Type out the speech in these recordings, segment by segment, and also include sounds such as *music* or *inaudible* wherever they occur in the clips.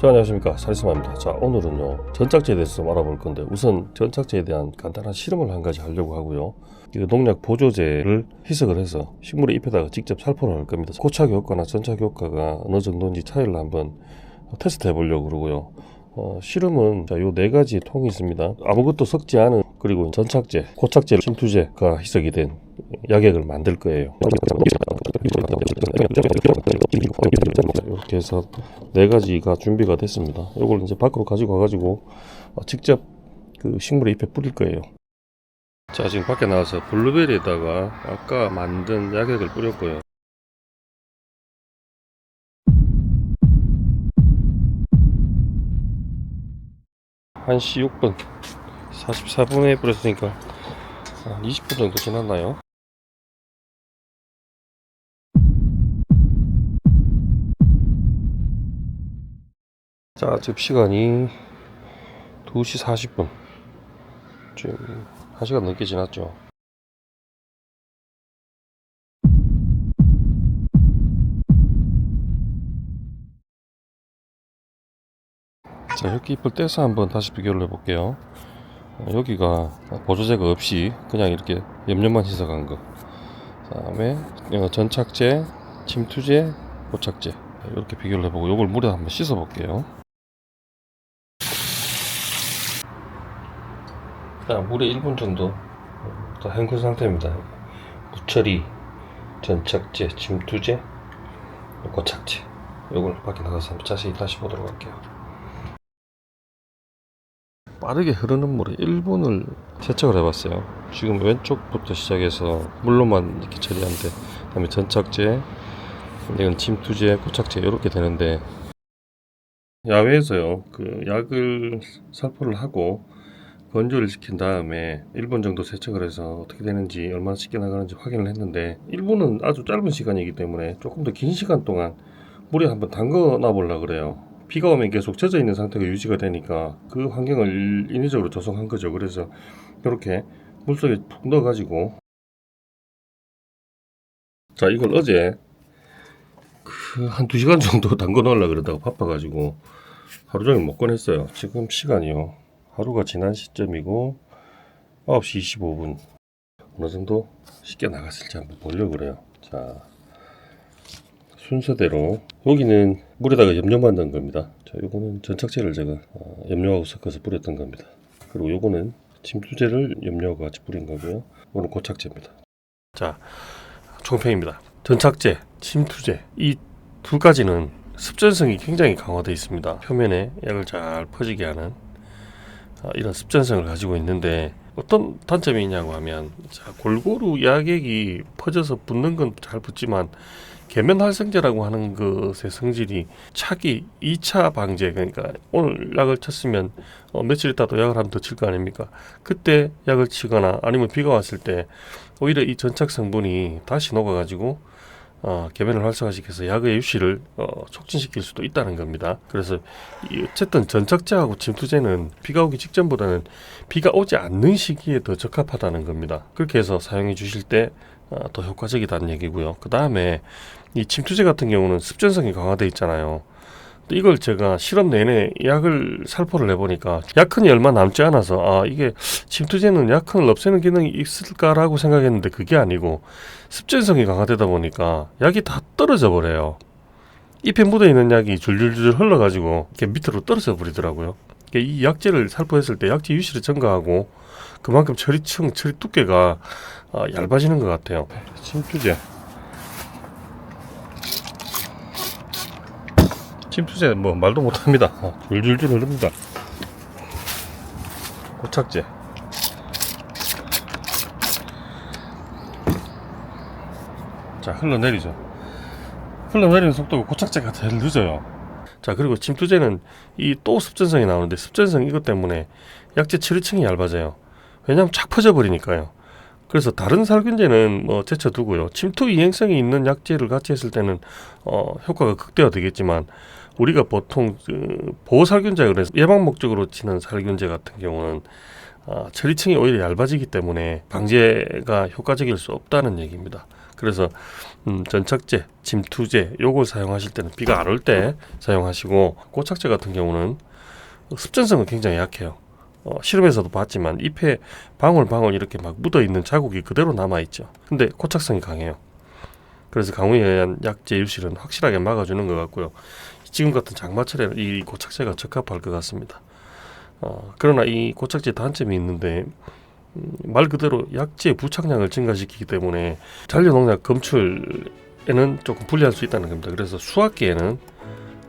자 안녕하십니까. 사리스마입니다. 자 오늘은요 전착제에 대해서 좀 알아볼 건데 우선 전착제에 대한 간단한 실험을 한 가지 하려고 하고요. 이 농약 보조제를 희석을 해서 식물의 잎에다가 직접 살포를 할 겁니다. 고착 효과나 전착 효과가 어느 정도인지 차이를 한번 테스트 해보려고 그러고요. 어, 실험은 요 네 가지 통이 있습니다. 아무것도 섞지 않은 그리고 전착제 고착제 침투제가 희석이 된 약액을 만들 거예요 이렇게 해서 네 가지가 준비가 됐습니다. 이걸 이제 밖으로 가지고 와가지고 어, 직접 그 식물의 잎에 뿌릴 거예요. 자, 지금 밖에 나와서 블루베리에다가 아까 만든 약액을 뿌렸고요. 한시 6분 44분에 뿌렸으니까 한 20분 정도 지났나요? 자, 지금 시간이 2시 40분. 지금 1시간 넘게 지났죠. 자, 이렇게 잎을 떼서 한번 다시 비교를 해볼게요. 어, 여기가 보조제가 없이 그냥 이렇게 염료만 희석한 거. 다음에 어, 전착제, 침투제, 고착제. 이렇게 비교를 해보고 이걸 물에 한번 씻어 볼게요. 자, 물에 1분 정도 다 헹군 상태입니다. 무처리, 전착제, 침투제, 고착제. 요걸 밖에 나가서 한번 자세히 다시 보도록 할게요. 빠르게 흐르는 물에 1분을 세척을 해봤어요. 지금 왼쪽부터 시작해서 물로만 이렇게 처리한데, 그 다음에 전착제, 이건 침투제, 고착제 이렇게 되는데 야외에서요 그 약을 살포를 하고 건조를 시킨 다음에 1분 정도 세척을 해서 어떻게 되는지 얼마나 쉽게 나가는지 확인을 했는데 1분은 아주 짧은 시간이기 때문에 조금 더 긴 시간 동안 물에 한번 담궈 놔 보려 그래요 비가 오면 계속 젖어 있는 상태가 유지가 되니까 그 환경을 인위적으로 조성한 거죠 그래서 이렇게 물속에 푹 넣어 가지고 자 이걸 어제 그한두 시간 정도 *laughs* 담궈 놓으려 그러다가 바빠 가지고 하루 종일 못 꺼냈어요. 지금 시간이요. 하루가 지난 시점이고 9시 25분 어느 정도 쉽게 나갔을지 한번 보려고 그래요. 자 순서대로 여기는 물에다가 염료만 넣은 겁니다. 자 요거는 전착제를 제가 어, 염료하고 섞어서 뿌렸던 겁니다. 그리고 요거는 침투제를 염료하고 같이 뿌린 거고요. 이거는 고착제입니다. 자 총평입니다. 전착제, 침투제 이 두 가지는 습전성이 굉장히 강화되어 있습니다. 표면에 약을 잘 퍼지게 하는 아, 이런 습전성을 가지고 있는데 어떤 단점이 있냐고 하면 자, 골고루 약액이 퍼져서 붙는 건 잘 붙지만 계면 활성제라고 하는 것의 성질이 차기 2차 방제 그러니까 오늘 약을 쳤으면 어, 며칠 있다도 약을 한번더칠 거 아닙니까? 그때 약을 치거나 아니면 비가 왔을 때 오히려 이 전착 성분이 다시 녹아가지고 어, 계면을 활성화시켜서 약의 유실을 어, 촉진시킬 수도 있다는 겁니다. 그래서 이 어쨌든 전착제하고 침투제는 비가 오기 직전보다는 비가 오지 않는 시기에 더 적합하다는 겁니다. 그렇게 해서 사용해 주실 때 어, 더 효과적이다는 얘기고요. 그 다음에 이 침투제 같은 경우는 습전성이 강화돼 있잖아요. 이걸 제가 실험 내내 약을 살포를 해보니까 약흔이 얼마 남지 않아서 아 이게 침투제는 약흔을 없애는 기능이 있을까라고 생각했는데 그게 아니고 습전성이 강화되다 보니까 약이 다 떨어져 버려요. 잎에 묻어 있는 약이 줄줄줄 흘러가지고 이렇게 밑으로 떨어져 버리더라고요. 이 약제를 살포했을 때 약제 유실을 증가하고 그만큼 처리층, 처리 두께가 아, 얇아지는 것 같아요. 침투제. 침투제 뭐 말도 못합니다. 어, 줄줄줄 흐릅니다. 고착제. 자 흘러내리죠. 흘러내리는 속도가 고착제가 제일 늦어요. 자 그리고 침투제는 이 또 습전성이 나오는데 습전성 이것 때문에 약제 처리층이 얇아져요. 왜냐하면 착 퍼져 버리니까요. 그래서 다른 살균제는 뭐 제쳐두고요. 침투 이행성이 있는 약제를 같이 했을 때는 어, 효과가 극대화되겠지만 우리가 보통 그 보호살균제 그래서 예방 목적으로 치는 살균제 같은 경우는 아, 처리층이 오히려 얇아지기 때문에 방제가 효과적일 수 없다는 얘기입니다. 그래서 음, 전착제, 침투제 요걸 사용하실 때는 비가 안 올 때 사용하시고 고착제 같은 경우는 습전성은 굉장히 약해요. 어, 실험에서도 봤지만 잎에 방울 방울 이렇게 막 묻어 있는 자국이 그대로 남아 있죠. 근데 고착성이 강해요. 그래서 강우에 의한 약제 유실은 확실하게 막아주는 것 같고요. 지금 같은 장마철에는 이 고착제가 적합할 것 같습니다. 어, 그러나 이 고착제 단점이 있는데 음, 말 그대로 약제 부착량을 증가시키기 때문에 잔류 농약 검출에는 조금 불리할 수 있다는 겁니다. 그래서 수확기에는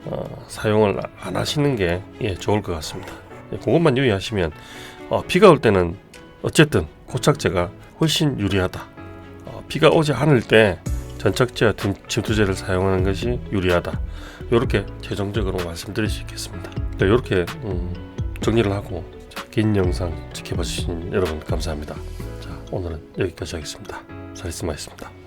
어, 사용을 안 하시는 게 예, 좋을 것 같습니다. 예, 그것만 유의하시면 어, 비가 올 때는 어쨌든 고착제가 훨씬 유리하다. 어, 비가 오지 않을 때 전착제와 등- 침투제를 사용하는 것이 유리하다. 이렇게 최종적으로 말씀드릴 수 있겠습니다. 네, 이렇게 음, 정리를 하고 자, 긴 영상 지켜봐 주신 여러분 감사합니다. 자, 오늘은 여기까지 하겠습니다. 사리스마였습니다.